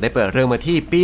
ได้เปิดเรื่องมาที่ปี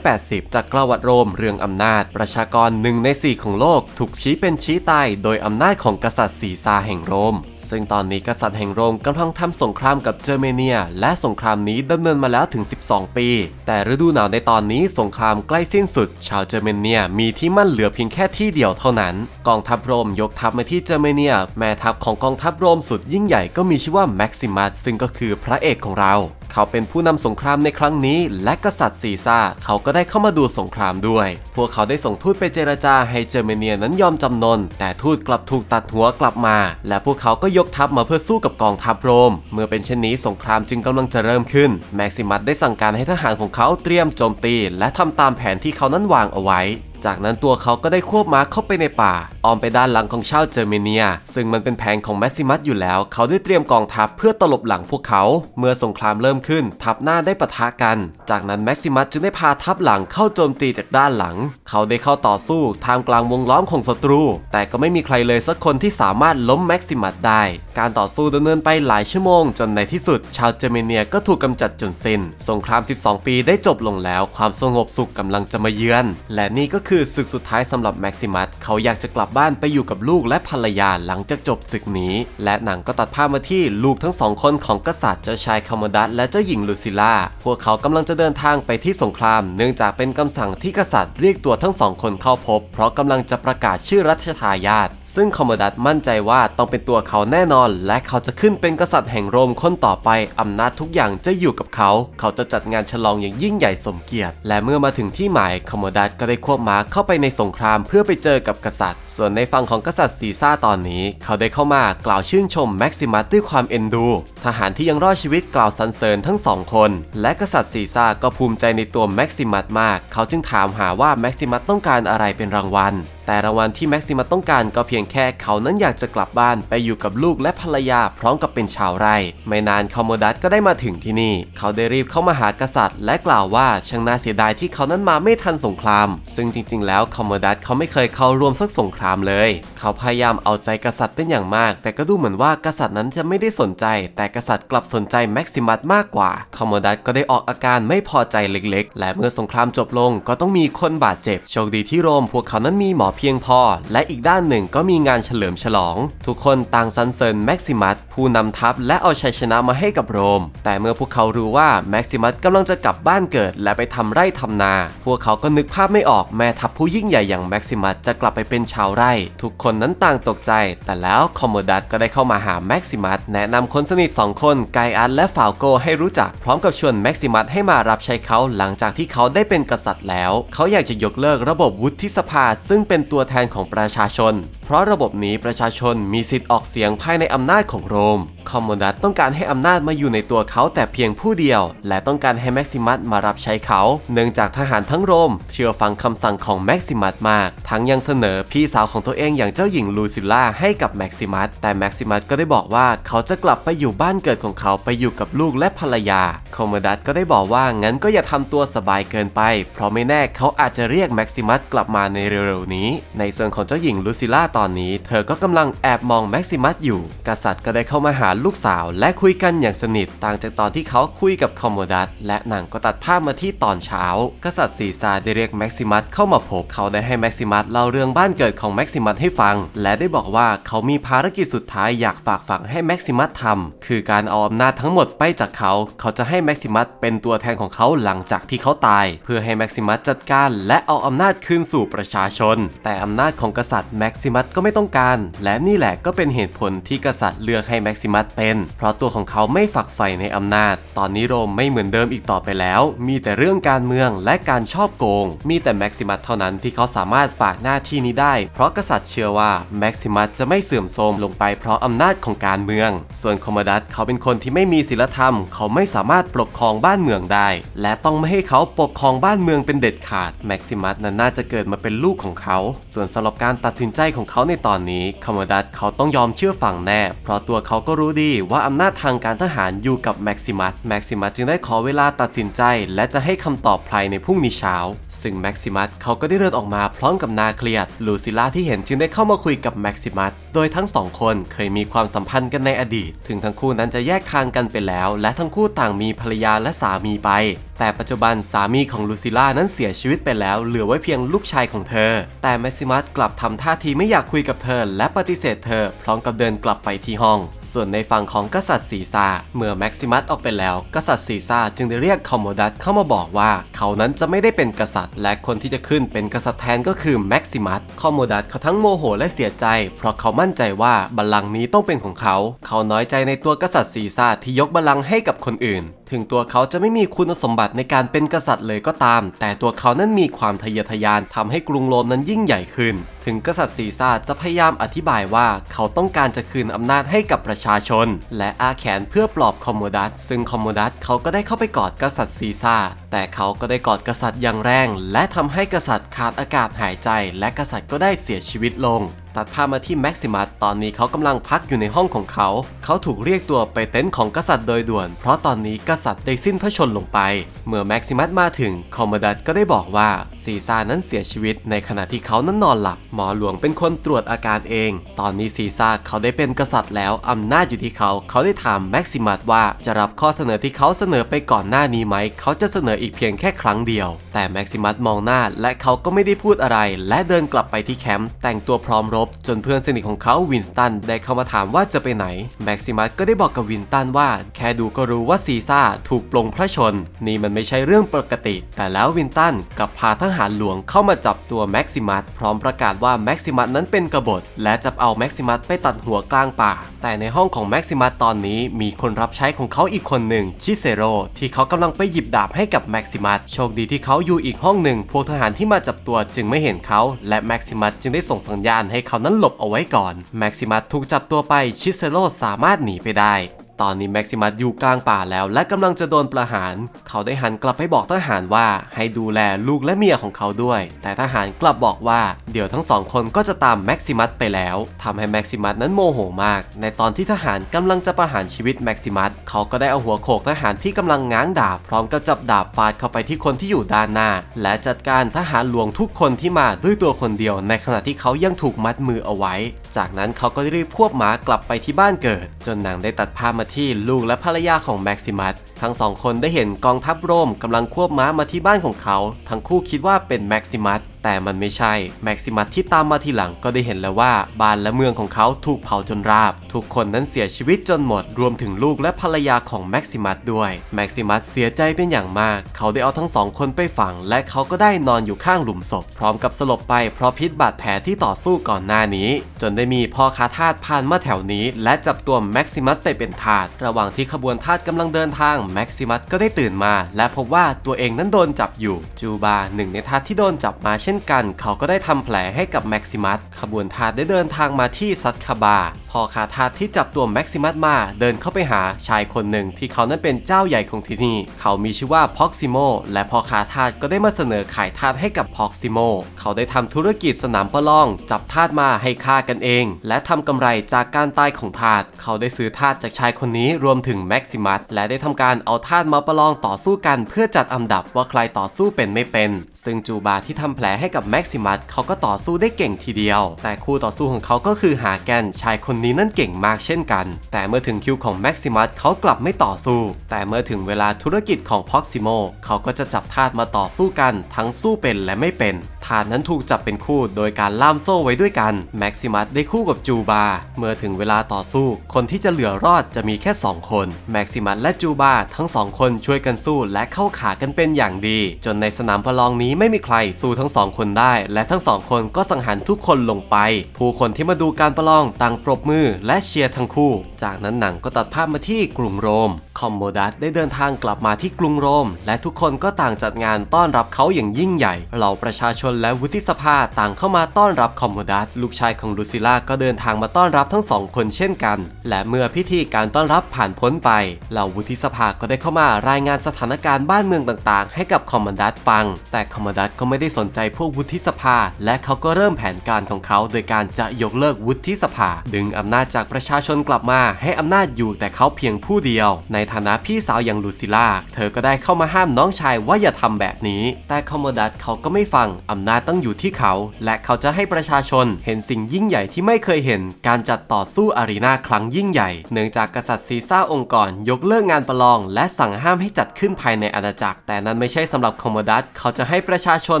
180 จากกลาวัดโรมเรื่องอำนาจ ประชากรหนึ่งในสี่ของโลก ถูกชี้เป็นชี้ตายโดยอำนาจของกษัตริย์สีซาแห่งโรม ซึ่งตอนนี้กษัตริย์แห่งโรมกำลังทำสงครามกับเจอร์เมเนีย และสงครามนี้ดำเนินมาแล้วถึง 12 ปี แต่ฤดูหนาวในตอนนี้สงครามใกล้สิ้นสุด ชาวเจอร์เมเนียมีที่มั่นเหลือเพียงแค่ที่เดียวเท่านั้น กองทัพโรมยกทัพมาที่เจอร์เมเนีย แม่ทัพของกองทัพโรมสุดยิ่งใหญ่ก็มีชื่อว่าแม็กซิมัสซึ่งก็คือพระเอกของเรา เขาเป็นผู้นำสงครามในครั้งนี้ และกษัตริย์ซีซ่าเขาก็ได้เข้ามาดูสงครามด้วย พวกเขาได้ส่งทูตไปเจรจาให้เจอร์เมเนียนั้นยอมจำนน แต่ทูตกลับถูกตัดหัวกลับมา และพวกเขาก็ยกทัพมาเพื่อสู้กับกองทัพโรม เมื่อเป็นเช่นนี้สงครามจึงกำลังจะเริ่มขึ้น แม็กซิมัสได้สั่งการให้ทหารของเขาเตรียมโจมตี และทำตามแผนที่เขานั้นวางเอาไว้ จากนั้นตัวเขาก็ได้ควบม้าเข้าไปในป่าออมไปด้านหลังของชาวเจอร์เมเนีย ซึ่งมันเป็นแผนของแมสซิมัสอยู่แล้ว เขาได้เตรียมกองทัพเพื่อตลบหลังพวกเขา เมื่อสงครามเริ่มขึ้น ทัพหน้าได้ปะทะกัน จากนั้นแม็กซิมัสจึงได้พาทัพหลังเข้าโจมตีจากด้านหลัง เขาได้เข้าต่อสู้ท่ามกลางวงล้อมของศัตรู แต่ก็ไม่มีใครเลยสักคนที่สามารถล้มแม็กซิมัสได้ การต่อสู้ดำเนินไปหลายชั่วโมง จนในที่สุด ชาวเจอร์เมเนียก็ถูกกำจัดจนสิ้น สงคราม 12 ปีได้จบลงแล้ว ความสงบสุขกำลังจะมาเยือน และนี่ก็คือศึกสุดท้ายสำหรับแม็กซิมัส เขาอยากจะกลับบ้านไปอยู่กับลูกและภรรยาหลังจากจบศึกนี้ และหนังก็ตัดภาพมาที่ลูกทั้งสองคนของกษัตริย์เจ้าชายคามดัสและเจ้าหญิงลูซิล่า พวกเขากำลังจะเดินทางไปที่สงคราม เนื่องจากเป็นคำสั่งที่กษัตริย์เรียกตัวทั้งสองคนเข้าพบ เพราะกำลังจะประกาศชื่อรัชทายาทซึ่งคามดัสมั่นใจว่าต้องเป็นตัวเขาแน่นอน และเขาจะขึ้นเป็นกษัตริย์แห่งโรมคนต่อไปอำนาจทุกอย่างจะอยู่กับเขา เขาจะจัดงานฉลองอย่างยิ่งใหญ่สมเกียรติ และเมื่อมาถึงที่หมายคามดัสก็ได้ควบม้าเข้าไปในสงครามเพื่อไปเจอกับกษัตริย์ส่วนในฝั่งของกษัตริย์ซีซ่าตอนนี้ เขาได้เข้ามากล่าวชื่นชมแม็กซิมัสด้วยความเอ็นดู ทหารที่ยังรอดชีวิตกล่าวสรรเสริญทั้งสองคน และกษัตริย์ซีซ่าก็ภูมิใจในตัวแม็กซิมัสมาก เขาจึงถามหาว่าแม็กซิมัสต้องการอะไรเป็นรางวัล แต่รางวัลที่แม็กซิมัสต้องการก็เพียงแค่เขานั้นอยากจะกลับบ้านไปอยู่กับลูกและภรรยาพร้อมกับเป็นชาวไร่ ไม่นานคอมโมดัสก็ได้มาถึงที่นี่ เขาได้รีบเข้ามาหากษัตริย์ และกล่าวว่าช่างน่าเสียดายที่เขานั้นมาไม่ทันสงคราม ซึ่งจริง ๆ แล้วคอมโมดัสเขาไม่เคยเข้าร่วมสักสงครามเลย เขาพยายามเอาใจกษัตริย์เป็นอย่างมาก แต่ก็ดูเหมือนว่ากษัตริย์นั้นจะไม่ได้สนใจ แต่กษัตริย์กลับสนใจแม็กซิมัสมากกว่าคอมโมดัสก็ได้ออกอาการไม่พอใจเล็ก ๆ และเมื่อสงครามจบลงก็ต้องมีคนบาดเจ็บโชคดีที่โรมพวกเขานั้นมีหมอเพียงพอ และอีกด้านหนึ่งก็มีงานเฉลิมฉลอง ทุกคนต่างสรรเสริญแม็กซิมัสผู้นำทัพและเอาชัยชนะมาให้กับโรม แต่เมื่อพวกเขารู้ว่าแม็กซิมัสกำลังจะกลับบ้านเกิด และไปทำไร่ทำนา พวกเขาก็นึกภาพไม่ออกแม่ทัพผู้ยิ่งใหญ่อย่างแม็กซิมัสจะกลับไปเป็นชาวไร่ ทุกคนนั้นต่างตกใจ แต่แล้วคอมโมดัสก็ได้เข้ามาหาแม็กซิมัสแนะนำคนสนิทสองคนไกอัสและฟาวโกให้รู้จักพร้อมกับชวนแม็กซิมัสให้มารับใช้เขาหลังจากที่เขาได้เป็นกษัตริย์แล้ว เขาอยากจะยกเลิกระบบวุฒิสภาซึ่งเป็นตัวแทนของประชาชน เพราะระบบนี้ประชาชนมีสิทธิ์ออกเสียงภายในอำนาจของโรม คอมโมดัสต้องการให้อำนาจมาอยู่ในตัวเขาแต่เพียงผู้เดียว และต้องการให้แม็กซิมัสมารับใช้เขา เนื่องจากทหารทั้งโรม เชื่อฟังคำสั่งของแม็กซิมัสมาก ทั้งยังเสนอพี่สาวของตัวเองอย่างเจ้าหญิงลูซิล่าให้กับแม็กซิมัส แต่แม็กซิมัสก็ได้บอกว่าเขาจะกลับไปอยู่บ้านเกิดของเขาไปอยู่กับลูกและภรรยา คอมโมดัสก็ได้บอกว่างั้นก็อย่าทำตัวสบายเกินไป เพราะไม่แน่เขาอาจจะเรียกแม็กซิมัสกลับมาในเร็วๆนี้ในส่วนของเจ้าหญิงลูซิล่าตอนนี้ เธอก็กำลังแอบมองแม็กซิมัสอยู่ กษัตริย์ก็ได้เข้ามาหาลูกสาว และคุยกันอย่างสนิท ต่างจากตอนที่เขาคุยกับคอมโมดัสและหนังก็ตัดภาพมาที่ตอนเช้า กษัตริย์ซีซาได้เรียกแม็กซิมัสเข้ามาพบเขาได้ให้แม็กซิมัสเล่าเรื่องบ้านเกิดของแม็กซิมัสให้ฟัง และได้บอกว่าเขามีภารกิจสุดท้ายอยากฝากฝังให้แม็กซิมัสทำคือการเอาอำนาจทั้งหมดไปจากเขา เขาจะให้แม็กซิมัสเป็นตัวแทนของเขาหลังจากที่เขาตาย เพื่อให้แม็กซิมัสจัดการและเอาอำนาจคืนสู่ประชาชนแต่อำนาจของกษัตริย์แม็กซิมัสก็ไม่ต้องการ และนี่แหละก็เป็นเหตุผลที่กษัตริย์เลือกให้แม็กซิมัสเป็น เพราะตัวของเขาไม่ฝักใฝ่ในอำนาจ ตอนนี้โรมไม่เหมือนเดิมอีกต่อไปแล้ว มีแต่เรื่องการเมืองและการชอบโกง มีแต่แม็กซิมัสเท่านั้นที่เขาสามารถฝากหน้าที่นี้ได้ เพราะกษัตริย์เชื่อว่าแม็กซิมัสจะไม่เสื่อมโทรมลงไปเพราะอำนาจของการเมือง ส่วนคอมมดัสเขาเป็นคนที่ไม่มีศีลธรรม เขาไม่สามารถปกครองบ้านเมืองได้ และต้องไม่ให้เขาปกครองบ้านเมืองเป็นเด็ดขาดแม็กซิมัสนั้นน่าจะเกิดมาเป็นลูกของเขาส่วนสำหรับการตัดสินใจของเขาในตอนนี้คอมมดัสเขาต้องยอมเชื่อฟังแน่ เพราะตัวเขาก็รู้ดีว่าอำนาจทางการทหารอยู่กับแม็กซิมัสแม็กซิมัสจึงได้ขอเวลาตัดสินใจ และจะให้คำตอบภายในพรุ่งนี้เช้า ซึ่งแม็กซิมัสเขาก็ได้เดินออกมาพร้อมกับนาเครียดลูซิล่าที่เห็นจึงได้เข้ามาคุยกับแม็กซิมัสโดยทั้งสองคนเคยมีความสัมพันธ์กันในอดีต ถึงทั้งคู่นั้นจะแยกทางกันไปแล้ว และทั้งคู่ต่างมีภรรยาและสามีไป แต่ปัจจุบันสามีของลูซิล่านั้นเสียชีวิตไปแล้ว เหลือไว้เพียงลูกชายของเธอ แต่แม็กซิมัสกลับทำท่าทีไม่อยากคุยกับเธอ และปฏิเสธเธอ พร้อมกับเดินกลับไปที่ห้อง ส่วนในฝั่งของกษัตริย์ซีซ่าเมื่อแม็กซิมัสออกไปแล้ว กษัตริย์ซีซ่าจึงได้เรียกคอมโมดัสเข้ามาบอกว่า เขานั้นจะไม่ได้เป็นกษัตริย์ และคนที่จะขึ้นเป็นกษัตริย์แทนก็คือแม็กซิมัสคอมโมดัสเขาทั้งโมโหและเสียใจ เพราะเขามั่นใจว่าบัลลังก์นี้ต้องเป็นของเขา เขาน้อยใจในตัวกษัตริย์ซีซ่าที่ยกบัลลังก์ให้กับคนอื่น ถึงตัวเขาจะไม่มีคุณสมบัติในการเป็นกษัตริย์เลยก็ตาม แต่ตัวเขานั้นมีความทะเยอทะยานทำให้กรุงโรมนั้นยิ่งใหญ่ขึ้น ถึงกษัตริย์ซีซ่าจะพยายามอธิบายว่าเขาต้องการจะคืนอำนาจให้กับประชาชน และอาแขนเพื่อปลอบคอมโมดัสซึ่งคอมโมดัสเขาก็ได้เข้าไปกอดกษัตริย์ซีซ่าแต่เขาก็ได้กอดกษัตริย์อย่างแรง และทำให้กษัตริย์ขาดอากาศหายใจ และกษัตริย์ก็ได้เสียชีวิตลงตัดภาพมาที่แม็กซิมัสตอนนี้เขากำลังพักอยู่ในห้องของเขา เขาถูกเรียกตัวไปเต็นท์ของกษัตริย์โดยด่วน เพราะตอนนี้กษัตริย์ได้สิ้นพระชนม์ลงไป เมื่อแม็กซิมัสมาถึงคอมมดัสก็ได้บอกว่าซีซ่านั้นเสียชีวิต ในขณะที่เขานั้นนอนหลับ หมอหลวงเป็นคนตรวจอาการเอง ตอนนี้ซีซ่าเขาได้เป็นกษัตริย์แล้วอำนาจอยู่ที่เขา เขาได้ถามแม็กซิมัสว่าจะรับข้อเสนอที่เขาเสนอไปก่อนหน้านี้ไหม เขาจะเสนออีกเพียงแค่ครั้งเดียว แต่แม็กซิมัสมองหน้าและเขาก็ไม่ได้พูดอะไร และเดินกลับไปที่แคมป์แต่งตัวพร้อมรบ จนเพื่อนสนิทของเขาวินสตันได้เข้ามาถามว่าจะไปไหน แม็กซิมัสก็ได้บอกกับวินสตันว่า แค่ดูก็รู้ว่าซีซ่าถูกปลงพระชน นี่มันไม่ใช่เรื่องปกติ แต่แล้ววินสตันกับพาทหารหลวงเข้ามาจับตัวแม็กซิมัสพร้อมประกาศว่าแม็กซิมัสนั้นเป็นกบฏ และจะเอาแม็กซิมัสไปตัดหัวกลางป่า แต่ในห้องของแม็กซิมัสตอนนี้มีคนรับใช้ของเขาอีกคนหนึ่งชิเซโรที่เขากำลังไปหยิบดาบให้กับแม็กซิมัสโชคดีที่เขาอยู่อีกห้องหนึ่งพวกทหารที่มาจับตัวจึงไม่เห็นเขา และแม็กซิมัสจึงได้ส่งสัญญาณให้เขานั้นหลบเอาไว้ก่อน แม็กซิมัสถูกจับตัวไป ชิเซโรสามารถหนีไปได้ ตอนนี้แม็กซิมัสอยู่กลางป่าแล้ว และกำลังจะโดนประหาร เขาได้หันกลับไปบอกทหารว่าให้ดูแลลูกและเมียของเขาด้วย แต่ทหารกลับบอกว่าเดี๋ยวทั้งสองคนก็จะตามแม็กซิมัสไปแล้วทำให้แม็กซิมัสนั้นโมโหมาก ในตอนที่ทหารกำลังจะประหารชีวิตแม็กซิมัสเขาก็ได้เอาหัวโขกทหารที่กำลังง้างดาบพร้อมกับจับดาบฟาดเข้าไปที่คนที่อยู่ด้านหน้า และจัดการทหารหลวงทุกคนที่มาด้วยตัวคนเดียว ในขณะที่เขายังถูกมัดมือเอาไว้จากนั้นเขาก็รีบควบม้ากลับไปที่บ้านเกิด จนนางได้ตัดภาพมาที่ลูกและภรรยาของแม็กซิมัส ทั้งสองคนได้เห็นกองทัพโรมกำลังควบม้ามาที่บ้านของเขา ทั้งคู่คิดว่าเป็นแม็กซิมัสแต่มันไม่ใช่ แม็กซิมัสที่ตามมาทีหลังก็ได้เห็นแล้วว่าบ้านและเมืองของเขาถูกเผาจนราบ ทุกคนนั้นเสียชีวิตจนหมด รวมถึงลูกและภรรยาของแม็กซิมัสด้วย แม็กซิมัสเสียใจเป็นอย่างมาก เขาได้เอาทั้งสองคนไปฝัง และเขาก็ได้นอนอยู่ข้างหลุมศพ พร้อมกับสลบไปเพราะพิษบาดแผลที่ต่อสู้ก่อนหน้านี้ จนได้มีพ่อค้าทาสผ่านมาแถวนี้ และจับตัวแม็กซิมัสไปเป็นทาส ระหว่างที่ขบวนทาสกำลังเดินทางแม็กซิมัสก็ได้ตื่นมา และพบว่าตัวเองนั้นโดนจับอยู่ จูบาหนึ่งในทาสที่โดนจับมาเช่นกัน เขาก็ได้ทำแผลให้กับแม็กซิมัสขบวนทาสได้เดินทางมาที่ซัตคาบาพอคาทาที่จับตัวแม็กซิมัสมาเดินเข้าไปหาชายคนหนึ่งที่เขานั้นเป็นเจ้าใหญ่ของที่นี่ เขามีชื่อว่าพ็อกซิโมและพอคาทาก็ได้มาเสนอขายทาสให้กับพ็อกซิโมเขาได้ทำธุรกิจสนามประลอง จับทาสมาให้ฆ่ากันเอง และทำกำไรจากการตายของทาสเขาได้ซื้อทาสจากชายคนนี้รวมถึงแม็กซิมัสและได้ทำการเอาทาสมาประลองต่อสู้กันเพื่อจัดอันดับว่าใครต่อสู้เป็นไม่เป็น ซึ่งจูบาที่ทำแผลให้กับแม็กซิมัสเขาก็ต่อสู้ได้เก่งทีเดียว แต่คู่ต่อสู้ของเขาก็คือหาแกนชายคนนี้นั่นเก่งมากเช่นกัน แต่เมื่อถึงคิวของแม็กซิมัสเขากลับไม่ต่อสู้ แต่เมื่อถึงเวลาธุรกิจของพ็อกซิโมเขาก็จะจับทาสมาต่อสู้กัน ทั้งสู้เป็นและไม่เป็นทาสนั้นถูกจับเป็นคู่โดยการล่ามโซ่ไว้ด้วยกันแม็กซิมัสได้คู่กับจูบา เมื่อถึงเวลาต่อสู้ คนที่จะเหลือรอดจะมีแค่ 2 คนแม็กซิมัสและจูบาทั้งสองคนช่วยกันสู้และเข้าขากันเป็นอย่างดี จนในสนามประลองนี้ไม่มีใครสู้ทั้งสองคนได้ และทั้งสองคนก็สังหารทุกคนลงไป ผู้คนที่มาดูการประลองต่างปรบมือและเชียร์ทั้งคู่ จากนั้นหนังก็ตัดภาพมาที่กรุงโรม คอมโมดัสได้เดินทางกลับมาที่กรุงโรม และทุกคนก็ต่างจัดงานต้อนรับเขาอย่างยิ่งใหญ่ เหล่าประชาชนและวุฒิสภาต่างเข้ามาต้อนรับคอมโมดัสลูกชายของลูซิล่าก็เดินทางมาต้อนรับทั้งสองคนเช่นกัน และเมื่อพิธีการต้อนรับผ่านพ้นไป เหล่าวุฒิสภาก็ได้เข้ามารายงานสถานการณ์บ้านเมืองต่างๆ ให้กับคอมโมดัสฟัง แต่คอมโมดัสก็ไม่ได้สนใจพวกวุฒิสภา และเขาก็เริ่มแผนการของเขา โดยการจะยกเลิกวุฒิสภา ดึงอำนาจจากประชาชนกลับมา ให้อำนาจอยู่แต่เขาเพียงผู้เดียว ในฐานะพี่สาวอย่างลูซิล่า เธอก็ได้เข้ามาห้ามน้องชายว่าอย่าทำแบบนี้ แต่คอมโมดัสเขาก็ไม่ฟัง อำนาจต้องอยู่ที่เขา และเขาจะให้ประชาชนเห็นสิ่งยิ่งใหญ่ที่ไม่เคยเห็น การจัดต่อสู้อารีนาครั้งยิ่งใหญ่ เนื่องจากกษัตริย์ซีซ่าองค์กรยกเลิกงานประลอง และสั่งห้ามให้จัดขึ้นภายในอาณาจักร แต่นั้นไม่ใช่สำหรับคอมโมดัสเขาจะให้ประชาชน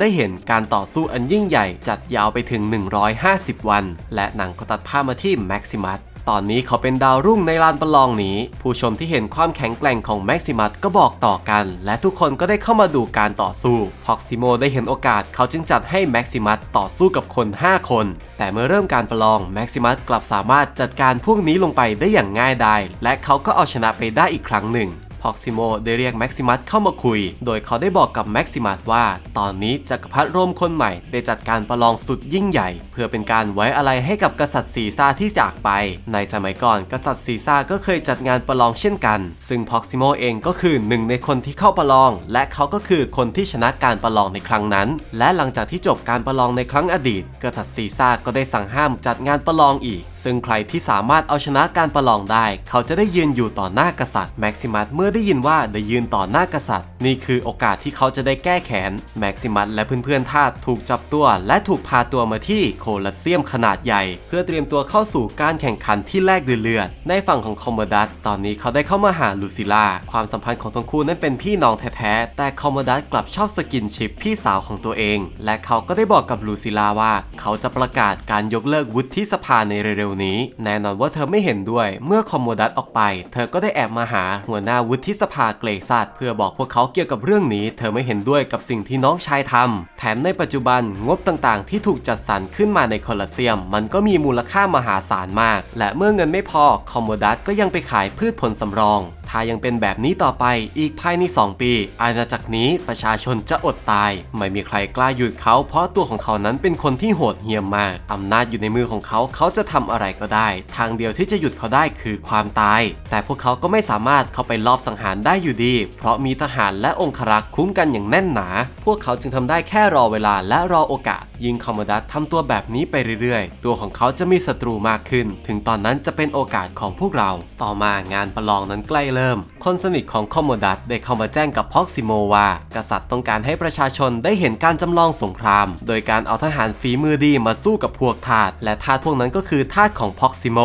ได้เห็นการต่อสู้อันยิ่งใหญ่ จัดยาวไปถึง 150 วัน และหนังก็ตัดภาพมาที่แม็กซิมัสตอนนี้เขาเป็นดาวรุ่งในลานประลองนี้ ผู้ชมที่เห็นความแข็งแกร่งของแม็กซิมัสก็บอกต่อกัน และทุกคนก็ได้เข้ามาดูการต่อสู้พ็อกซิโมได้เห็นโอกาสเขาจึงจัดให้แม็กซิมัสต่อสู้กับคน 5 คน แต่เมื่อเริ่มการประลองแม็กซิมัสกลับสามารถจัดการพวกนี้ลงไปได้อย่างง่ายดายและเขาก็เอาชนะไปได้อีกครั้งหนึ่ง พ็อกซิโมได้เรียกแม็กซิมัสเข้ามาคุย โดยเขาได้บอกกับแม็กซิมัสว่า ตอนนี้จักรพรรดิโรมคนใหม่ได้จัดการประลองสุดยิ่งใหญ่ เพื่อเป็นการไว้อะไรให้กับกษัตริย์ซีซ่าที่จากไป ในสมัยก่อนกษัตริย์ซีซ่าก็เคยจัดงานประลองเช่นกัน ซึ่งพ็อกซิโมเองก็คือหนึ่งในคนที่เข้าประลอง และเขาก็คือคนที่ชนะการประลองในครั้งนั้น และหลังจากที่จบการประลองในครั้งอดีต กษัตริย์ซีซ่าก็ได้สั่งห้ามจัดงานประลองอีก ซึ่งใครที่สามารถเอาชนะการประลองได้ เขาจะได้ยืนอยู่ต่อหน้ากษัตริย์แม็กซิมัสเมื่อได้ยินว่าได้ยืนต่อหน้ากษัตริย์ นี่คือโอกาสที่เขาจะได้แก้แค้นแม็กซิมัสและเพื่อนๆทาสถูกจับตัว และถูกพาตัวมาที่โคลัสเซียมขนาดใหญ่ เพื่อเตรียมตัวเข้าสู่การแข่งขันที่แลกด้วยเลือด ในฝั่งของคอมโมดัสตอนนี้เขาได้เข้ามาหาลูซิล่าความสัมพันธ์ของทั้งคู่นั้นเป็นพี่น้องแท้ๆแต่คอมโมดัสกลับชอบสกินชิปพี่สาวของตัวเอง และเขาก็ได้บอกกับลูซิล่าว่า เขาจะประกาศการยกเลิกวุฒิสภาในเร็วๆนี้ แน่นอนว่าเธอไม่เห็นด้วย เมื่อคอมโมดัสออกไป เธอก็ได้แอบมาหาหัวหน้าวุฒิสภาเกรซัดเพื่อบอกพวกเขาเกี่ยวกับเรื่องนี้ เธอไม่เห็นด้วยกับสิ่งที่น้องชายทำแถมในปัจจุบันงบต่างๆ ที่ถูกจัดสรรขึ้นมาในโคลอสเซียม มันก็มีมูลค่ามหาศาลมาก และเมื่อเงินไม่พอคอมโมดัสก็ยังไปขายพืชผลสำรอง ถ้ายังเป็นแบบนี้ต่อไปอีกภายใน 2 ปี อาณาจักรนี้ประชาชนจะอดตาย ไม่มีใครกล้าหยุดเขาเพราะตัวของเขานั้นเป็นคนที่โหดเหี้ยมมากอำนาจอยู่ในมือของเขาเขาจะทำอะไรก็ได้ ทางเดียวที่จะหยุดเขาได้คือความตาย แต่พวกเขาก็ไม่สามารถเข้าไปลอบสังหารได้อยู่ดี เพราะมีทหารและองครักษ์คุ้มกันอย่างแน่นหนา พวกเขาจึงทำได้แค่รอเวลาและรอโอกาส ยิงคอมมดัสทำตัวแบบนี้ไปเรื่อยๆ ตัวของเขาจะมีศัตรูมากขึ้น ถึงตอนนั้นจะเป็นโอกาสของพวกเรา ต่อมางานประลองนั้นใกล้เริ่ม คนสนิทของคอมโมดัสได้เข้ามาแจ้งกับพ็อกซิโมว่า กษัตริย์ต้องการให้ประชาชนได้เห็นการจำลองสงคราม โดยการเอาทหารฝีมือดีมาสู้กับพวกทาสและทาสพวกนั้นก็คือทาสของพ็อกซิโม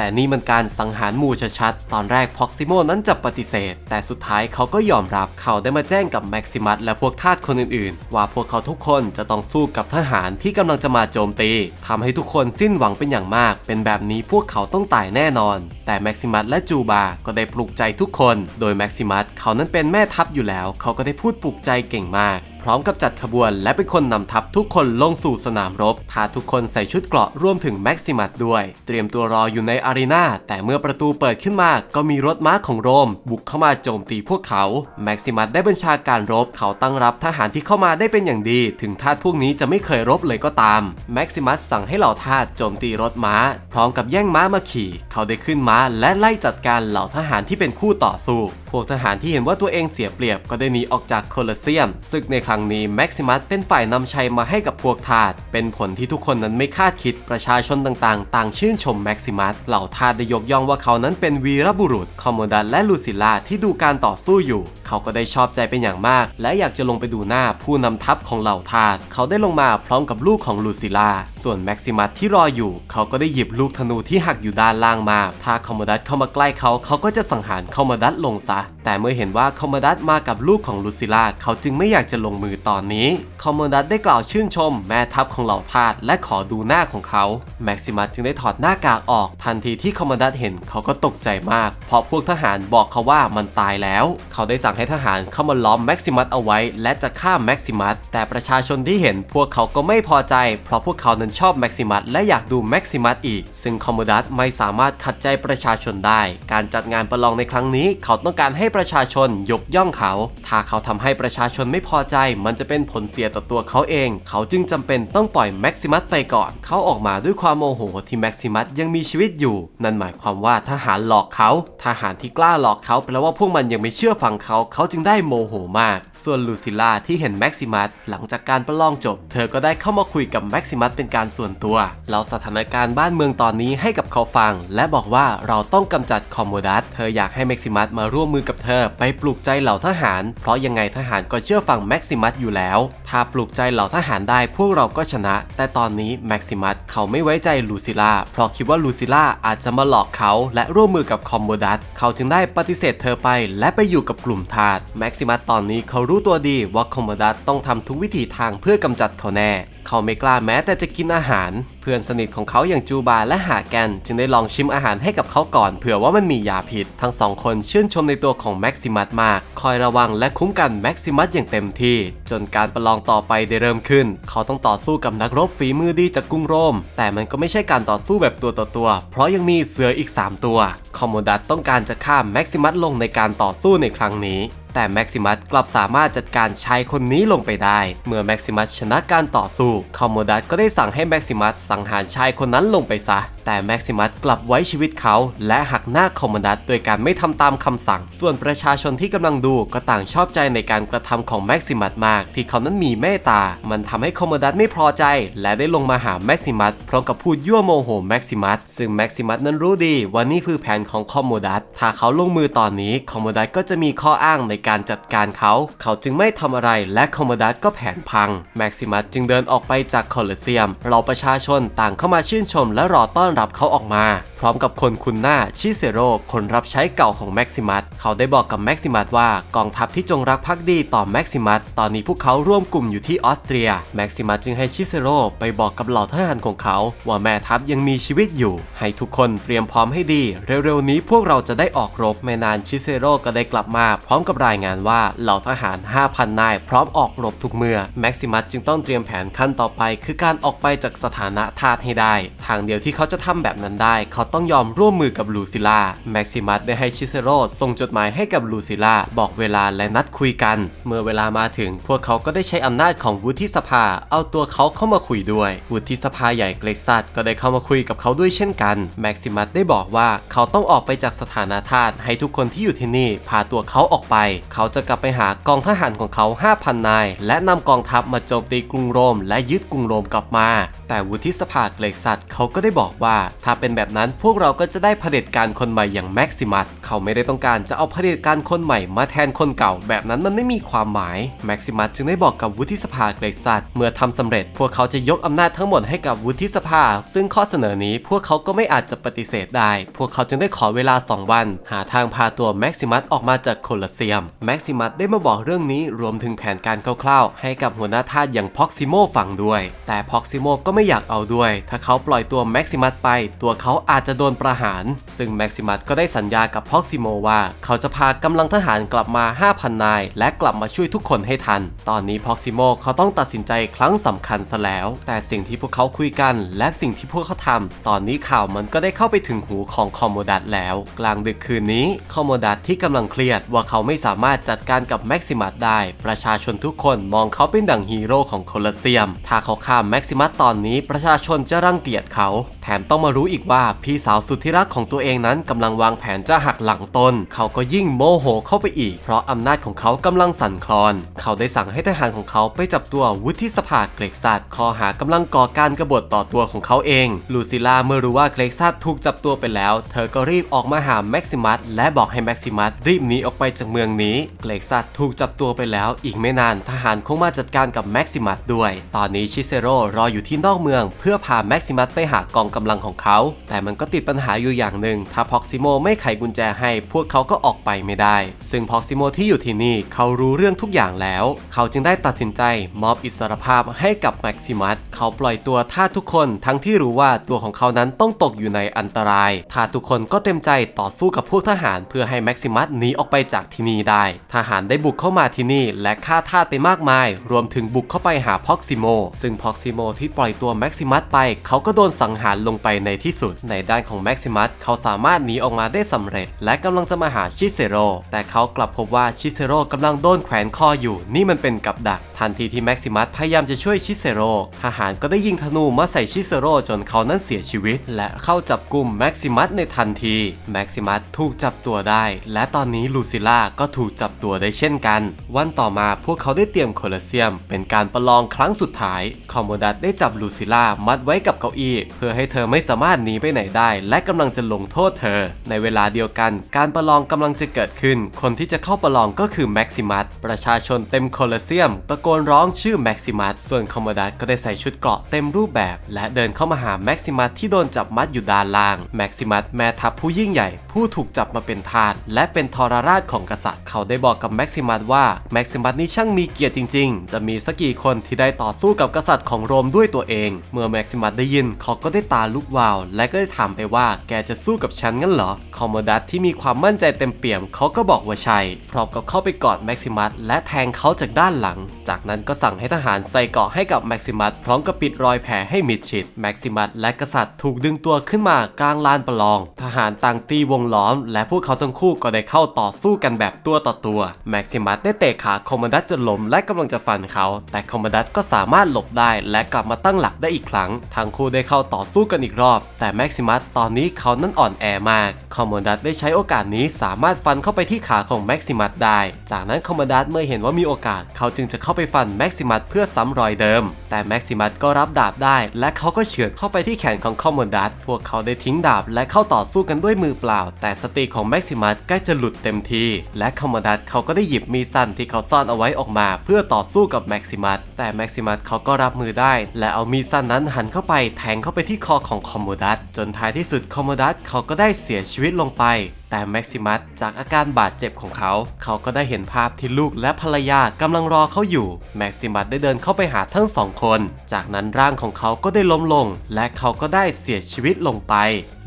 แต่นี่มันการสังหารหมู่ชัดๆ ตอนแรกพ็อกซิโมนั้นจะปฏิเสธ แต่สุดท้ายเขาก็ยอมรับเขาได้มาแจ้งกับแม็กซิมัสและพวกทาสคนอื่นๆ ว่าพวกเขาทุกคนจะต้องสู้กับทหารที่กำลังจะมาโจมตีทำให้ทุกคนสิ้นหวังเป็นอย่างมาก เป็นแบบนี้พวกเขาต้องตายแน่นอน แต่แม็กซิมัสและจูบา ก็ได้ปลุกใจทุกคน โดยแม็กซิมัสเขานั้นเป็นแม่ทัพอยู่แล้ว เขาก็ได้พูดปลุกใจเก่งมาก พร้อมกับจัดขบวนและเป็นคนนำทัพทุกคนลงสู่สนามรบทาทุกคนใส่ชุดเกราะรวมถึงแม็กซิมัสด้วย เตรียมตัวรออยู่ในอารีนาแต่เมื่อประตูเปิดขึ้นมาก็มีรถม้าของโรม บุกเข้ามาโจมตีพวกเขาแม็กซิมัสได้บัญชาการรบเขาตั้งรับทหารที่เข้ามาได้เป็นอย่างดี ถึงทาสพวกนี้จะไม่เคยรบเลยก็ตามแม็กซิมัสสั่งให้เหล่าทาสโจมตีรถม้า พร้อมกับแย่งม้ามาขี่ เขาได้ขึ้นม้าและไล่จัดการเหล่าทหารที่เป็นคู่ต่อสู้พวกทหารที่เห็นว่าตัวเองเสียเปรียบก็ได้หนีออกจากโคลอเซียมศึกในครั้งนี้แม็กซิมัสเป็นฝ่ายนำชัยมาให้กับพวกทาสเป็นผลที่ทุกคนนั้นไม่คาดคิดประชาชนต่างๆ ต่างชื่นชมแม็กซิมัสเหล่าทาสได้ยกย่องว่าเขานั้นเป็นวีรบุรุษ คอมโมดัสและลูซิล่าที่ดูการต่อสู้อยู่ เขาก็ได้ชอบใจเป็นอย่างมาก และอยากจะลงไปดูหน้าผู้นำทัพของเหล่าทาสเขาได้ลงมาพร้อมกับลูกของลูซิล่าส่วนแม็กซิมัสที่รออยู่ เขาก็ได้หยิบลูกธนูที่หักอยู่ด้านล่างมา ถ้าคอมโมดัสเข้ามาใกล้เขาเขาก็จะสังหารคอมโมดัสลงซะ แต่เมื่อเห็นว่าคอมโมดัสมากับลูกของลูซิล่าเขาจึงไม่อยากจะลงมือตอนนี้ คอมโมดัสได้กล่าวชื่นชมแม่ทัพของเหล่าทาสและขอดูหน้าของเขา แม็กซิมัสจึงได้ถอดหน้ากากออกทันทีที่คอมโมดัสเห็นเขาก็ตกใจมาก เพราะพวกทหารบอกเขาว่ามันตายแล้ว เขาได้สั่งให้ทหารเข้ามาล้อมแม็กซิมัสเอาไว้ และจะฆ่าแม็กซิมัสแต่ประชาชนที่เห็นพวกเขาก็ไม่พอใจ เพราะพวกเขานั้นชอบแม็กซิมัสและอยากดูแม็กซิมัสอีก ซึ่งคอมโมดัสไม่สามารถขัดใจประชาชนได้ การจัดงานประลองในครั้งนี้ เขาต้องการให้ประชาชนยกย่องเขา ถ้าเขาทำให้ประชาชนไม่พอใจมันจะเป็นผลเสียต่อตัวเขาเอง เขาจึงจำเป็นต้องปล่อยแม็กซิมัสไปก่อน เขาออกมาด้วยความโมโหที่แม็กซิมัสยังมีชีวิตอยู่ นั่นหมายความว่าทหารหลอกเขา ทหารที่กล้าหลอกเขาแปลว่าพวกมันยังไม่เชื่อฟังเขา เขาจึงได้โมโหมาก ส่วนลูซิล่าที่เห็นแม็กซิมัสหลังจากการประลองจบ เธอก็ได้เข้ามาคุยกับแม็กซิมัสเป็นการส่วนตัวเล่าสถานการณ์บ้านเมืองตอนนี้ให้กับเขาฟัง และบอกว่าเราต้องกำจัดคอมโมดัส เธออยากให้แม็กซิมัสมาร่วมมือกับเธอ ไปปลุกใจเหล่าทหาร เพราะยังไงทหารก็เชื่อฟังแม็กซิมัสอยู่แล้ว ถ้าปลุกใจเหล่าทหารได้พวกเราก็ชนะ แต่ตอนนี้แม็กซิมัสเขาไม่ไว้ใจลูซิล่าเพราะคิดว่าลูซิล่าอาจจะมาหลอกเขาและร่วมมือกับคอมโบดัสเขาจึงได้ปฏิเสธเธอไป และไปอยู่กับกลุ่มทาสแม็กซิมัสตอนนี้เขารู้ตัวดีว่าคอมโบดัสต้องทำทุกวิถีทางเพื่อกำจัดเขาแน่ เขาไม่กล้าแม้แต่จะกินอาหาร เพื่อนสนิทของเขาอย่างจูบาและหาแกนจึงได้ลองชิมอาหารให้กับเขาก่อนเผื่อว่ามันมียาพิษ ทั้งสองคนชื่นชมในตัวของแม็กซิมัสมาก คอยระวังและคุ้มกันแม็กซิมัสอย่างเต็มที่ จนการประลองต่อไปได้เริ่มขึ้น เขาต้องต่อสู้กับนักรบฝีมือดีจากกรุงโรม แต่มันก็ไม่ใช่การต่อสู้แบบตัวต่อตัว เพราะยังมีเสืออีก 3 ตัว คอมโมดัสต้องการจะฆ่าแม็กซิมัสลงในการต่อสู้ในครั้งนี้ แต่แม็กซิมัสกลับสามารถจัดการชายคนนี้ลงไปได้ เมื่อแม็กซิมัสชนะการต่อสู้คอมโมดัสก็ได้สั่งให้แม็กซิมัสสังหารชายคนนั้นลงไปซะ แต่แม็กซิมัสกลับไว้ชีวิตเขา และหักหน้าคอมโมดัสโดยการไม่ทำตามคำสั่ง ส่วนประชาชนที่กำลังดูก็ต่างชอบใจในการกระทำของแม็กซิมัสมาก ที่เขานั้นมีเมตตา มันทำให้คอมโมดัสไม่พอใจ และได้ลงมาหาแม็กซิมัสพร้อมกับพูดยั่วโมโหแม็กซิมัสซึ่งแม็กซิมัสนั้นรู้ดีว่านี่คือแผนของคอมโมดัสถ้าเขาลงมือตอนนี้คอมโมดัสก็จะมีข้ออ้างในการจัดการเขา เขาจึงไม่ทำอะไรและคอมโมดัสก็แผนพังแม็กซิมัสจึงเดินออกไปจากคอลเลเซียมเราประชาชนต่างเข้ามาชื่นชมและรอต้อนรับรับเขาออกมา พร้อมกับคนคุณหน้าชิเซโร่คนรับใช้เก่าของแม็กซิมัสเขาได้บอกกับแม็กซิมัสว่ากองทัพที่จงรักภักดีต่อแม็กซิมัสตอนนี้พวกเขาร่วมกลุ่มอยู่ที่ออสเตรียแม็กซิมัสจึงให้ชิเซโร่ไปบอกกับเหล่าทหารของเขา ว่าแม่ทัพยังมีชีวิตอยู่ ให้ทุกคนเตรียมพร้อมให้ดี เร็วๆนี้พวกเราจะได้ออกรบไม่นานชิเซโร่ก็ได้กลับมา พร้อมกับรายงานว่าเหล่าทหาร 5,000 นาย พร้อมออกรบทุกเมื่อแม็กซิมัสจึงต้องเตรียมแผนขั้นต่อไป คือการออกไปจากสถานะทาสให้ได้ ทางเดียวที่เขาจะทำแบบนั้นได้เขาต้องยอมร่วมมือกับลูซิล่าแม็กซิมัสได้ให้ชิเซโร่ส่งจดหมายให้กับลูซิล่าบอกเวลาและนัดคุยกัน เมื่อเวลามาถึง พวกเขาก็ได้ใช้อำนาจของวุฒิสภา เอาตัวเขาเข้ามาคุยด้วยวุฒิสภาใหญ่เกรกซัสก็ได้เข้ามาคุยกับเขาด้วยเช่นกันแม็กซิมัสได้บอกว่าเขาต้องออกไปจากสถานะทาสให้ทุกคนที่อยู่ที่นี่พาตัวเขาออกไป เขาจะกลับไปหากองทหารของเขา 5,000 นาย และนำกองทัพมาโจมตีกรุงโรม และยึดกรุงโรมกลับมา แต่วุฒิสภาเกรกซัสเขาก็ได้บอกว่า ถ้าเป็นแบบนั้นพวกเราก็จะได้เผด็จการคนใหม่อย่างแม็กซิมัสเขาไม่ได้ต้องการจะเอาเผด็จการคนใหม่มาแทนคนเก่า แบบนั้นมันไม่มีความหมายแม็กซิมัสจึงได้บอกกับวุฒิสภาเกรซัสเมื่อทำสำเร็จ พวกเขาจะยกอำนาจทั้งหมดให้กับวุฒิสภา ซึ่งข้อเสนอนี้พวกเขาก็ไม่อาจจะปฏิเสธได้ พวกเขาจึงได้ขอเวลา 2 วัน หาทางพาตัวแม็กซิมัสออกมาจากโคลอสเซียมแม็กซิมัสได้มาบอกเรื่องนี้รวมถึงแผนการคร่าวๆให้กับหัวหน้าทาสอย่างพ็อกซิโมฟังด้วย แต่พ็อกซิโมก็ไม่อยากเอาด้วย ถ้าเขาปล่อยตัวแม็กซิมัสไป ตัวเขาอาจจะจะโดนประหาร ซึ่งแม็กซิมัสก็ได้สัญญากับพ็อกซิโมว่า เขาจะพากำลังทหารกลับมา 5,000 นาย และกลับมาช่วยทุกคนให้ทัน ตอนนี้พ็อกซิโมเขาต้องตัดสินใจครั้งสำคัญซะแล้ว แต่สิ่งที่พวกเขาคุยกัน และสิ่งที่พวกเขาทำตอนนี้ข่าวมันก็ได้เข้าไปถึงหูของคอมโมดัตแล้ว กลางดึกคืนนี้คอมโมดัตที่กำลังเครียดว่าเขาไม่สามารถจัดการกับแม็กซิมัสได้ ประชาชนทุกคนมองเขาเป็นดั่งฮีโร่ของโคลอสเซียม ถ้าเขาฆ่าแม็กซิมัสตอนนี้ประชาชนจะรังเกียจเขาแถมต้องมารู้อีกว่าพี่สาวสุดที่รักของตัวเองนั้นกำลังวางแผนจะหักหลังตน เขาก็ยิ่งโมโหเข้าไปอีก เพราะอำนาจของเขากำลังสั่นคลอน เขาได้สั่งให้ทหารของเขาไปจับตัววุฒิสภาเกรกซัสข้อหากำลังก่อการกบฏต่อตัวของเขาเอง ลูซิล่าเมื่อรู้ว่าเกรกซัสถูกจับตัวไปแล้ว เธอก็รีบออกมาหาแม็กซิมัสและบอกให้แม็กซิมัสรีบหนีออกไปจากเมืองนี้ เกรกซัสถูกจับตัวไปแล้ว อีกไม่นานทหารคงมาจัดการกับแม็กซิมัสด้วย ตอนนี้ชิเซโร่รออยู่ที่นอกเมือง เพื่อพาแม็กซิมัสไปหากองกำลังของเขา แต่มันก็ติดปัญหาอยู่อย่างหนึ่ง ถ้าพ็อกซิโมไม่ไขกุญแจให้ พวกเขาก็ออกไปไม่ได้ ซึ่งพ็อกซิโมที่อยู่ที่นี่เขารู้เรื่องทุกอย่างแล้ว เขาจึงได้ตัดสินใจมอบอิสรภาพให้กับแม็กซิมัส เขาปล่อยตัวท่าทุกคนทั้งที่รู้ว่าตัวของเขานั้นต้องตกอยู่ในอันตรายทาทุกคนก็เต็มใจต่อสู้กับพวกทหาร เพื่อให้แม็กซิมัสหนีออกไปจากที่นี่ได้ ทหารได้บุกเข้ามาที่นี่ และฆ่าทาสไปมากมาย รวมถึงบุกเข้าไปหาพ็อกซิโมซึ่งพ็อกซิโมที่ปล่อยตัวแม็กซิมัสไป เขาก็โดนสังหารลงไปในที่สุด ในด้านของแม็กซิมัสเขาสามารถหนีออกมาได้สำเร็จ และกำลังจะมาหาชิเซโร่แต่เขากลับพบว่าชิเซโร่กำลังโดนแขวนคออยู่ นี่มันเป็นกับดัก ทันทีที่แม็กซิมัสพยายามจะช่วยชิเซโร่ทหารก็ได้ยิงธนูมาใส่ชิเซโร่จนเขานั้นเสียชีวิต และเข้าจับกลุ่มแม็กซิมัสในทันทีแม็กซิมัสถูกจับตัวได้ และตอนนี้ลูซิล่าก็ถูกจับตัวได้เช่นกัน วันต่อมาพวกเขาได้เตรียมโคลอสเซียม เป็นการประลองครั้งสุดท้าย คอมโมดัสได้จับลูซิล่ามัดไว้กับเก้าอี้ เพื่อให้เธอไม่สามารถหนีไปไหนได้ และกำลังจะลงโทษเธอ ในเวลาเดียวกัน การประลองกำลังจะเกิดขึ้น คนที่จะเข้าประลองก็คือแม็กซิมัสประชาชนเต็มโคลอเซียม ตะโกนร้องชื่อแม็กซิมัสส่วนคอมมดัสก็ได้ใส่ชุดเกราะเต็มรูปแบบ และเดินเข้ามาหาแม็กซิมัสที่โดนจับมัดอยู่ด้านล่างแม็กซิมัสแม่ทัพผู้ยิ่งใหญ่ ผู้ถูกจับมาเป็นทาสและเป็นทรราชของกษัตริย์ เขาได้บอกกับแม็กซิมัสว่าแม็กซิมัสนี่ช่างมีเกียรติจริง ๆ จะมีสักกี่คนที่ได้ต่อสู้กับกษัตริย์ของโรมด้วยตัวเอง เมื่อแม็กซิมัสได้ยินเขาก็ได้ตาลุกวาว และก็ได้ถามไปว่าแกจะสู้กับฉันงั้นเหรอ คอมโมดัสที่มีความมั่นใจเต็มเปี่ยมเขาก็บอกว่าใช่พร้อมกับเข้าไปกอดแม็กซิมัสและแทงเขาจากด้านหลัง จากนั้นก็สั่งให้ทหารใส่เกาะให้กับแม็กซิมัสพร้อมกับปิดรอยแผลให้มิดชิดแม็กซิมัสและกษัตริย์ถูกดึงตัวขึ้นมากลางลานประลอง ทหารต่างตีวงล้อม และพวกเขาทั้งคู่ก็ได้เข้าต่อสู้กันแบบตัวต่อตัวแม็กซิมัสได้เตะขาคอมโมดัสจนล้มและกำลังจะฟันเขา แต่คอมโมดัสก็สามารถหลบได้ และกลับมาตั้งหลักได้อีกครั้งทั้งคู่ได้เข้าต่อสู้กันอีกรอบ แต่แม็กซิมัสตอนนี้เขานั้นอ่อนแอมาก คอมโมดัสได้ใช้โอกาสนี้สามารถฟันเข้าไปที่ขาของแม็กซิมัสได้ จากนั้นคอมโมดัสเมื่อเห็นว่ามีโอกาส เขาจึงจะเข้าไปฟันแม็กซิมัสเพื่อซ้ำรอยเดิม แต่แม็กซิมัสก็รับดาบได้ และเขาก็เฉือนเข้าไปที่แขนของคอมโมดัสพวกเขาได้ทิ้งดาบและเข้าต่อสู้กันด้วยมือเปล่า แต่สติของแม็กซิมัสใกล้จะหลุดเต็มทีและคอมโมดัสเขาก็ได้หยิบมีดสั้นที่เขาซ่อนเอาไว้ออกมา เพื่อต่อสู้กับแม็กซิมัสแต่แม็กซิมัสเขาก็รับมือได้ และเอามีดสั้นนั้นหันเข้าไปแทงเข้าไปที่คอของคอมโมดัสจนท้ายที่สุดคอมโมดัสเขาก็ได้เสียชีวิตลงไป แต่แม็กซิมัสจากอาการบาดเจ็บของเขา เขาก็ได้เห็นภาพที่ลูกและภรรยากำลังรอเขาอยู่ แม็กซิมัสได้เดินเข้าไปหาทั้งสองคน จากนั้นร่างของเขาก็ได้ล้มลง และเขาก็ได้เสียชีวิตลงไป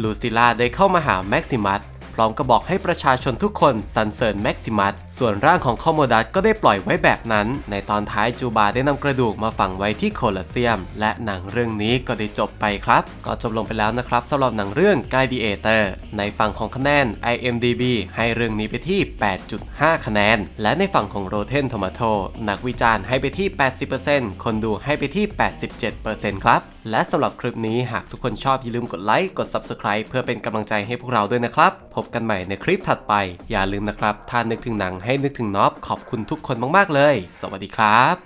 ลูซิล่าได้เข้ามาหาแม็กซิมัส พร้อมกับบอกให้ประชาชนทุกคนสรรเสริญแม็กซิมัส ส่วนร่างของคอมโมดัสก็ได้ปล่อยไว้แบบนั้น ในตอนท้ายจูบาได้นำกระดูกมาฝังไว้ที่โคลอเซียม และหนังเรื่องนี้ก็ได้จบไปครับ ก็จบลงไปแล้วนะครับสำหรับหนังเรื่อง Gladiator ในฝั่งของคะแนน IMDB ให้เรื่องนี้ไปที่ 8.5 คะแนน และในฝั่งของ Rotten Tomato นักวิจารณ์ให้ไปที่ 80%คนดูให้ไปที่ 87%ครับ และสำหรับคลิปนี้หากทุกคนชอบอย่าลืมกดไลค์ กด Subscribe เพื่อเป็นกำลังใจให้พวกเราด้วยนะครับพบกันใหม่ในคลิปถัดไป อย่าลืมนะครับ ถ้านึกถึงหนังให้นึกถึงน็อปขอบคุณทุกคนมากๆเลย สวัสดีครับ